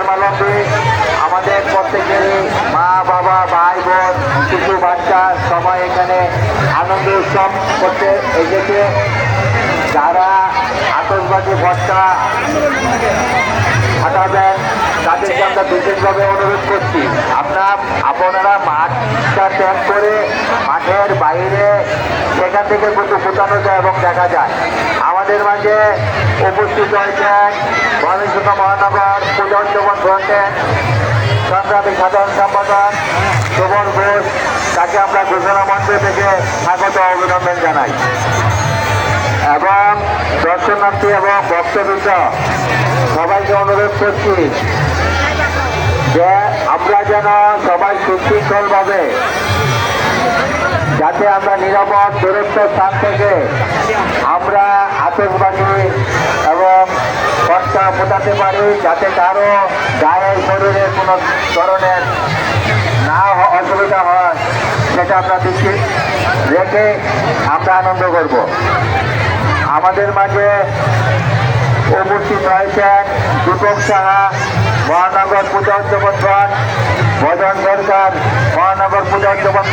ধর্মাবলম্বী আমাদের প্রত্যেকেরই মা, বাবা, ভাই, বোন, শিশু, বাচ্চা সবাই এখানে আনন্দ উৎসব করতে এসেছে। যারা আতসবাজি ভট্টা ফাটাবেন তাদেরকে আমরা বিশেষভাবে অনুরোধ করছি। আপনার আপনারা মাঠটা ত্যাগ করে মাঠের বাইরে সেখান থেকে কিন্তু ফুটানো যায় এবং দেখা যায়। আমাদের মাঝে উপস্থিত হয়েছেন ময়মনসিংহ মহানগর পুজোজ্জীবন ফ্রন্টের সংগ্রামী সাধারণ সম্পাদক শোভন ঘোষ, তাকে আমরা ঘোষণা মঞ্চ থেকে স্বাগত অভিনন্দন জানাই। এবং দর্শনার্থী এবং ভক্তবৃন্দ সবাইকে অনুরোধ করছি যে আমরা যেন সবাই সুশৃঙ্খলভাবে যাতে আমরা নিরাপদ দূরত্ব স্থান থেকে আমরা আতঙ্কবাদী কষ্ট ফোটাতে পারি যাতে কারও গায়ের শরীরে কোনো ধরনের না অসুবিধা হয়, সেটা আমরা দৃষ্টি রেখে আমরা আনন্দ করব। আমাদের মাঝে উপস্থিত হয়েছেন দীপক সাহা, মহানগর পূজা উদযাপন ভজন সরকার মহানগর পূজা উদযাপন